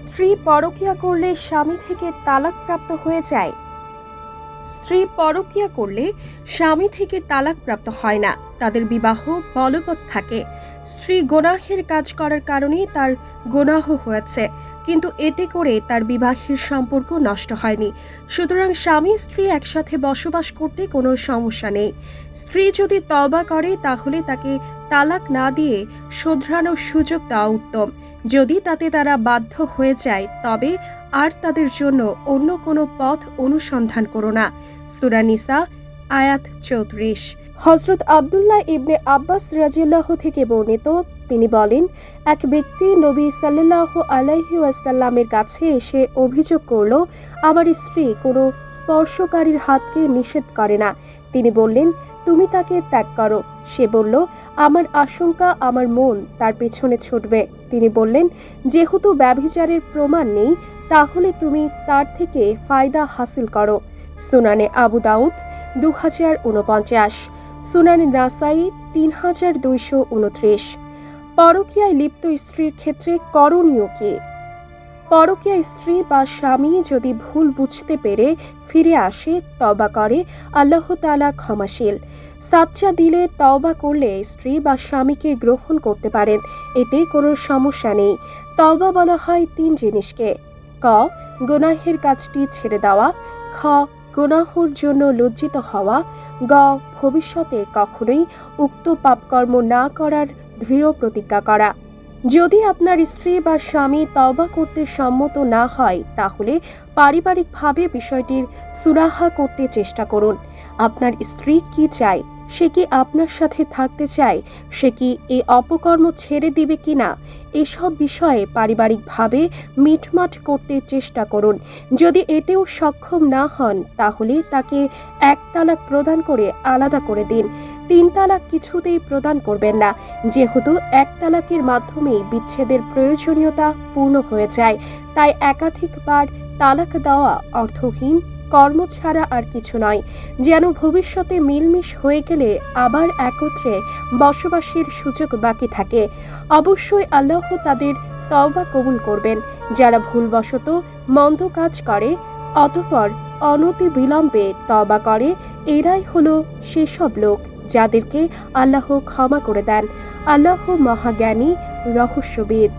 স্ত্রী পরকীয়া করলে স্বামী থেকে তালাকপ্রাপ্ত হয়ে যায়। স্ত্রী পরকীয়া করলে স্বামী থেকে তালাকপ্রাপ্ত হয় না। তাদের বিবাহ বলবৎ থাকে। স্ত্রী গোনাহের কাজ করার কারণে তার গোনাহ হয়েছে, কিন্তু এতে করে তার বিবাহের সম্পর্ক নষ্ট হয়নি। সুতরাং স্বামী স্ত্রী একসাথে বসবাস করতে কোনো সমস্যা নেই। স্ত্রী যদি তবা করে, তাহলে তাকে তালাক না দিয়ে শোধরানোর সুযোগ দেওয়া উত্তম। যদি তাতে তারা বাধ্য হয়ে যায়, তবে আর তাদের জন্য অন্য কোনো পথ অনুসন্ধান করো না। সুরানিসা আয়াত চৌত্রিশ। হজরত আবদুল্লাহ ইবনে আব্বাস রাজিয়াল্লাহ থেকে বর্ণিত, তিনি বলেন, এক ব্যক্তি নবী সাল্লাহ আলাইহি ওয়াসাল্লামের কাছে এসে অভিযোগ করল, আমার স্ত্রী কোনো স্পর্শকারীর হাতকে নিষেধ করে না তিনি বললেন, তুমি তাকে ত্যাগ করো। সে বলল আমার আশঙ্কা, আমার মন তার পেছনে ছুটবে। তিনি বললেন, যেহেতু ব্যভিচারের প্রমাণ নেই, তাহলে তুমি তার থেকে ফায়দা হাসিল করো। সুনানে আবু দাউদ দু হাজার উনপঞ্চাশ সুনানে নাসাই তিন হাজার দুইশো উনত্রিশ পরকীয়ায় লিপ্ত স্ত্রীর ক্ষেত্রে করণীয় কি? পরকীয়া স্ত্রী বা স্বামী যদি ভুল বুঝতে পেরে ফিরে আসে, তবা করে, আল্লাহ তালা ক্ষমাশীল। সাচ্চা দিলে তওবা করলে স্ত্রী বা স্বামীকে গ্রহণ করতে পারেন, এতে কোনো সমস্যা নেই। তওবা বলা হয় তিন জিনিসকে। ক, গুনাহের কাজটি ছেড়ে দেওয়া। খ, গুনাহর জন্য লজ্জিত হওয়া। গ, ভবিষ্যতে কখনোই উক্ত পাপকর্ম না করার দৃঢ় প্রতিজ্ঞা করা। যদি আপনার স্ত্রী বা স্বামী তওবা করতে সম্মত না হয়, তাহলে পারিবারিকভাবে বিষয়টির সুরাহা করতে চেষ্টা করুন। আপনার স্ত্রী কি চায়? সে কি আপনার সাথে থাকতে চায়? সে কি এই অপকর্ম ছেড়ে দিবে কিনা এসব বিষয়ে পারিবারিকভাবে মিটমাট করতে চেষ্টা করুন। যদি এতেও সক্ষম না হন, তাহলে তাকে এক তালাক প্রদান করে আলাদা করে দিন। তিন তালাক কিছুতেই প্রদান করবেন না। যেহেতু এক তালাকের মাধ্যমেই বিচ্ছেদের প্রয়োজনীয়তা পূর্ণ হয়ে যায়, তাই একাধিকবার তালাক দেওয়া অর্থহীন কর্ম ছাড়া আর কিছু নয়। যেন ভবিষ্যতে মিলমিশ হয়ে গেলে আবার একত্রে বসবাসের সুযোগ বাকি থাকে। অবশ্যই আল্লাহ তাদের তওবা কবুল করবেন। যারা ভুলবশত মন্দ কাজ করে, অতঃপর অনতি বিলম্বে তবা করে, এরাই হলো সেসব লোক যাদেরকে আল্লাহ ক্ষমা করে দেন। আল্লাহ মহাজ্ঞানী, রহস্যবিদ।